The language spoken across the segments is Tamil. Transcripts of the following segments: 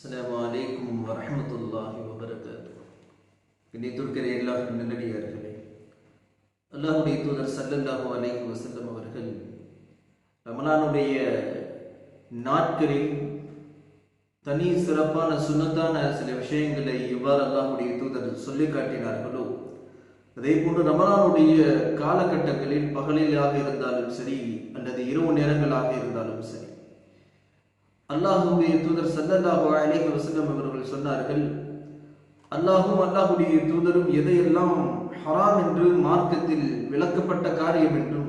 அஸ்லாம் வலைக்கும் வரமத்துல்லாஹி வபரகாத்து இணைத்திருக்கிற எல்லா நல்லடியார்களே அல்லாஹுடைய தூதர் சல்லல்லாஹு அலைஹி வசல்லம் அவர்கள் ரமலானுடைய நாட்களில் தனி சிறப்பான சுன்னத்தான சில விஷயங்களை எவ்வாறு அல்லாஹுடைய தூதர் சொல்லி காட்டினார்களோ அதே போன்று ரமலானுடைய காலகட்டங்களில் பகலிலாக இருந்தாலும் சரி அல்லது இரவு நேரங்களாக இருந்தாலும் சரி அல்லாஹுடைய தூதர் சல்லல்லாஹு அலேஹி வசல்லம் அவர்கள் சொன்னார்கள் அல்லாஹும் அல்லாஹுடைய தூதரும் எதையெல்லாம் ஹராம் என்று மார்க்கத்தில் விளக்கப்பட்ட காரியம் என்றும்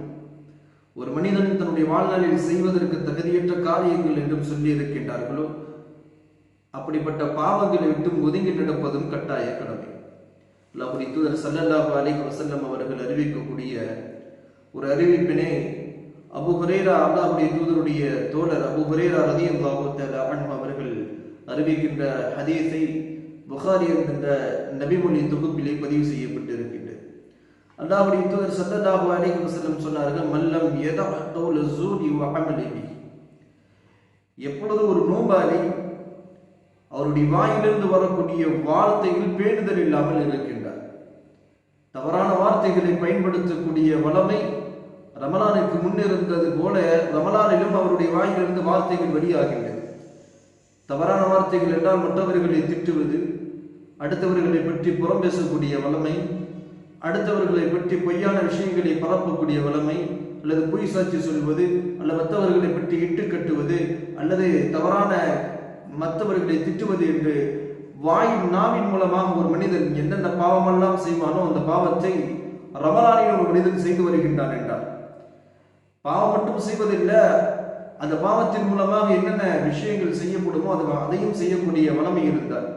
ஒரு மனிதன் தன்னுடைய வாழ்நாளில் செய்வதற்கு தகுதியற்ற காரியங்கள் என்றும் சொல்லியிருக்கின்றார்களோ அப்படிப்பட்ட பாவங்களை விட்டு ஒதுங்கி நடப்பதும் கட்டாய கடமை. அல்லாஹுடைய தூதர் சல்லல்லாஹு அலேஹி வசல்லம் அவர்கள் அறிவிக்கக்கூடிய ஒரு அறிவிப்பினை அபு ஹுரேரா அல்லாஹுடைய தூதருடைய தோழர் அபு ஹுரேரா ரதி அல்லாஹூத்தல் அன்ஹு அவர்கள் அறிவிக்கின்ற ஹதீஸை புகாரி என்கின்ற நபிமொழி தொகுப்பிலே பதிவு செய்யப்பட்டிருக்கின்றது. அல்லாஹுடைய தூதர் சல்லல்லாஹு அலைஹி வஸல்லம் சொன்னார்கள் மல்லம் எதோ கௌல எப்பொழுது ஒரு நோம்பாளி அவருடைய வாயிலிருந்து வரக்கூடிய வார்த்தைகள் பேணுதல் இல்லாமல் இருக்கின்றார். தவறான வார்த்தைகளை பயன்படுத்தக்கூடிய வளமை ரமலானுக்கு முன்னிருந்தது போல ரமலானிலும் அவருடைய வாயிலிருந்து வார்த்தைகள் வெளியாகின்றது தவறான வார்த்தைகள் என்றால் மற்றவர்களை திட்டுவது அடுத்தவர்களை பற்றி புறம் பேசக்கூடிய வளமை அடுத்தவர்களை பற்றி பொய்யான விஷயங்களை பரப்பக்கூடிய வளமை அல்லது பொய் சாட்சி சொல்வது அல்லது மற்றவர்களை பற்றி இட்டு கட்டுவது அல்லது தவறான மற்றவர்களை திட்டுவது என்று வாயின் நாவின் மூலமாக ஒரு மனிதன் என்னென்ன பாவமெல்லாம் செய்வானோ அந்த பாவத்தை ரமலானில் ஒரு மனிதன் செய்து வருகின்றான் என்றார். பாவம் மட்டும் செய்வதில்லை. அந்த பாவத்தின் மூலமாக என்னென்ன விஷயங்கள் செய்யப்படுமோ அது அதையும் செய்யக்கூடிய வளமை இருந்தார்.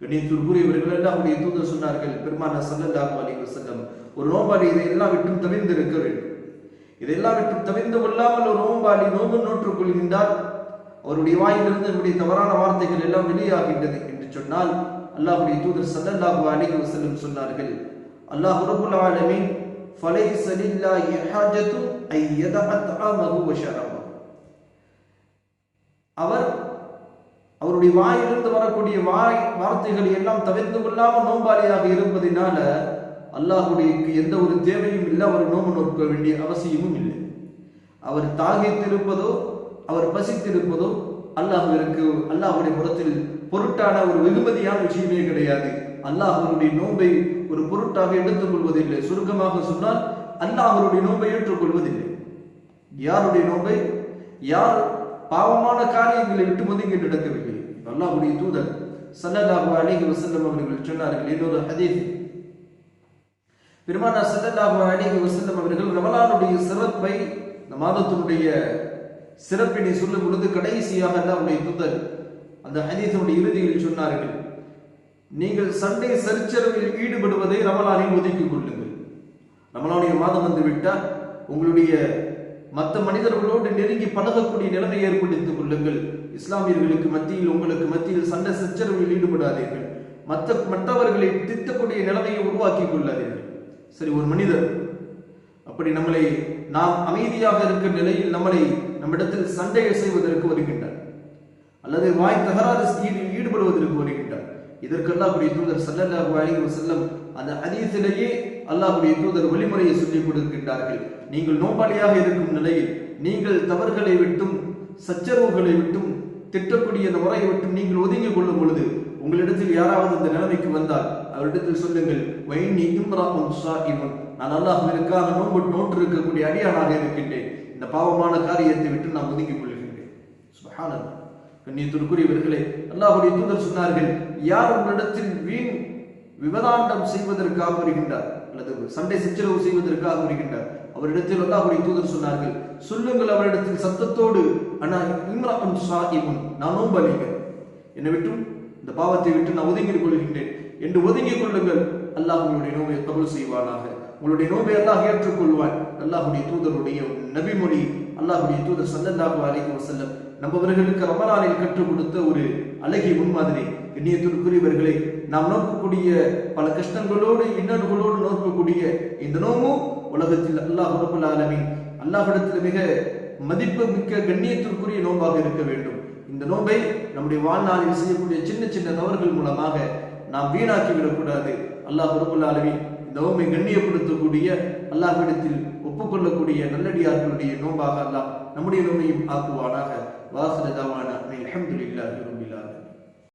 கண்ணியத்திற்குரியவர்கள் எல்லாம் அவருடைய தூதர் சொன்னார்கள் பெருமான சல்லல்லாஹு அலைஹி வஸல்லம் ஒரு நோம்பாளி இதையெல்லாம் விட்டும் தவிர்ந்து இருக்க வேண்டும் இதெல்லாம் விட்டும் தவிர்ந்து கொள்ளாமல் ஒரு நோம்பாளி நோம்பு நோற்றுக் கொள்கின்றார். அவருடைய வாயிலிருந்து நம்முடைய தவறான வார்த்தைகள் எல்லாம் வெளியாகின்றது. என்று சொன்னால் அல்லாஹுடைய தூதர் சல்லல்லாஹு அலைஹி வஸல்லம் சொன்னார்கள் அல்லாஹ் ரப்புல் ஆலமீன் فليس لله حاجة ஐ يدع طعامه وشرابه. அவர் அவருடைய வாயிலிருந்து வரக்கூடிய வாய் வார்த்தைகளை எல்லாம் தவிர்த்து கொள்ளாமல் நோம்பாளியாக இருப்பதினால அல்லாஹுடையக்கு எந்த ஒரு தேவையும் இல்லை அவர் நோம்பு நோக்க வேண்டிய அவசியமும் இல்லை. அவர் தாகித்திருப்பதோ அவர் பசித்திருப்பதோ அல்லாஹுவிற்கு அல்லாஹுடைய புறத்தில் பொருட்டான ஒரு வெகுமதியான விஷயமே கிடையாது. அல்லாஹனுடைய நோன்பை ஒரு பொருட்டாக எடுத்துக் கொள்வதில்லை. சுருக்கமாக சொன்னால் அல்லாஹருடைய அவருடைய நோன்பை ஏற்றுக்கொள்வதில்லை. யாருடைய நோன்பை? யார் பாவமான காரியங்களை விட்டு ஒதுங்கி நடக்கவில்லை. அல்லாஹுடைய தூதர் சல்லல்லாஹு அலிஹி வசல்லம் அவர்கள் சொன்னார்கள். இன்னொரு ஹதீஸ். பெருமானா சல்லல்லாஹு அலிஹி வசல்லம் அவர்கள் ரமலானுடைய சிறப்பை இந்த மாதத்தினுடைய சிறப்பினை சொல்லும் பொழுது கடைசியாக அவருடைய தூதர் அந்த ஹதீசனுடைய இறுதியில் சொன்னார்கள் நீங்கள் சண்டை சர்ச்சரவில் ஈடுபடுவதை ரமலானில் ஒதுக்கிக் கொள்ளுங்கள். ரமலானுடைய மாதம் வந்து விட்டால் உங்களுடைய மற்ற மனிதர்களோடு நெருங்கி பழகக்கூடிய நிலைமை ஏற்படுத்திக் கொள்ளுங்கள். இஸ்லாமியர்களுக்கு மத்தியில் உங்களுக்கு மத்தியில் சண்டை சச்சரவில் ஈடுபடாதீர்கள். மற்ற மற்றவர்களை திட்டக்கூடிய நிலைமையை உருவாக்கி கொள்ளாதீர்கள். சரி ஒரு மனிதர் அப்படி நம்மளை நாம் அமைதியாக இருக்கிற நிலையில் நம்மளை நம்மிடத்தில் சண்டையை செய்வதற்கு வருகின்றார். அல்லது வாய் தகராறு ஈடுபடுவதற்கு வருகின்றார். இதற்கெல்லாம் அப்படி தூதர் சல்லல்லாஹு அலைஹி வஸல்லம் அந்த ஹதீஸிலேயே அல்லாஹுடைய தூதர் வழிமுறையை சொல்லிக் கொடுக்கின்றார்கள். நீங்கள் நோபாளியாக இருக்கும் நிலையில் நீங்கள் தவறுகளை விட்டும் சச்சரவுகளை விட்டும் திட்டக்கூடிய அந்த முறையை விட்டும் நீங்கள் ஒதுங்கிக் கொள்ளும் பொழுது உங்களிடத்தில் யாராவது அந்த நிலைமைக்கு வந்தால் அவரிடத்தில் சொல்லுங்கள் வைனி இம்ராஹும் ஷாஹிமுன் நான் அல்லாஹுவிற்காக நோன்பு நோன்று இருக்கக்கூடிய அடியானாக இருக்கின்றேன். இந்த பாவமான காரியத்தை விட்டு நான் ஒதுக்கிக் கொள்கின்றேன். சுபஹானல்லாஹ். கண்ணியத்திற்குரியவர்களே அல்லாஹுடைய தூதர் சொன்னார்கள் யார் உங்களிடத்தில் வீண் விவதாண்டம் செய்வதற்காக வருகின்றார்? அல்லது சண்டை சச்சரவு செய்வதற்காக வருகின்றார். அவரிடத்தில் அல்லாஹுடைய தூதர் சொன்னார்கள் சொல்லுங்கள் அவரிடத்தில் சத்தத்தோடு அண்ணா இம்ரான் சாஹிபுன் நான் நோம்பலிங்க என்னை விட்டும் இந்த பாவத்தை விட்டு நான் ஒதுங்கிக் கொள்கின்றேன். என்று ஒதுங்கிக் கொள்ளுங்கள். அல்லாஹ் உங்களுடைய நோயை கபல் செய்வானாக. உங்களுடைய நோபை அல்லாஹ் ஏற்றுக்கொள்வான். அல்லாஹுடைய தூதருடைய நபிமொழி அல்லாஹுடைய தூதர் சல்லல்லாஹு அலைஹி வஸல்லம் நம்மவர்களுக்கு ரமலானில் கற்றுக் கொடுத்த ஒரு அழகிய முன்மாதிரி எண்ணியத்திற்குரியவர்களை நாம் நோக்கக்கூடிய பல கஷ்டங்களோடு இன்னல்களோடு நோக்கக்கூடிய இந்த நோமும் உலகத்தில் அல்லாஹ் ரபுல் ஆலமின் அல்லாஹிடத்தில் மிக மதிப்பு மிக்க கண்ணியத்திற்குரிய நோம்பாக இருக்க வேண்டும். இந்த நோன்பை நம்முடைய வாழ்நாளில் செய்யக்கூடிய சின்ன சின்ன தவறுகள் மூலமாக நாம் வீணாக்கி விடக்கூடாது அல்லாஹ் ரபுல் ஆலமின் இந்த நோன்பை கண்ணியப்படுத்தக்கூடிய அல்லாஹ்விடத்தில் ஒப்புக்கொள்ளக்கூடிய நல்லடியார்களுடைய நோன்பாக அல்லாஹ் நம்முடைய நோமையும் ஆக்குவானாக. வாசன தாவான. அல்ஹம்துலில்லாஹி ரபில்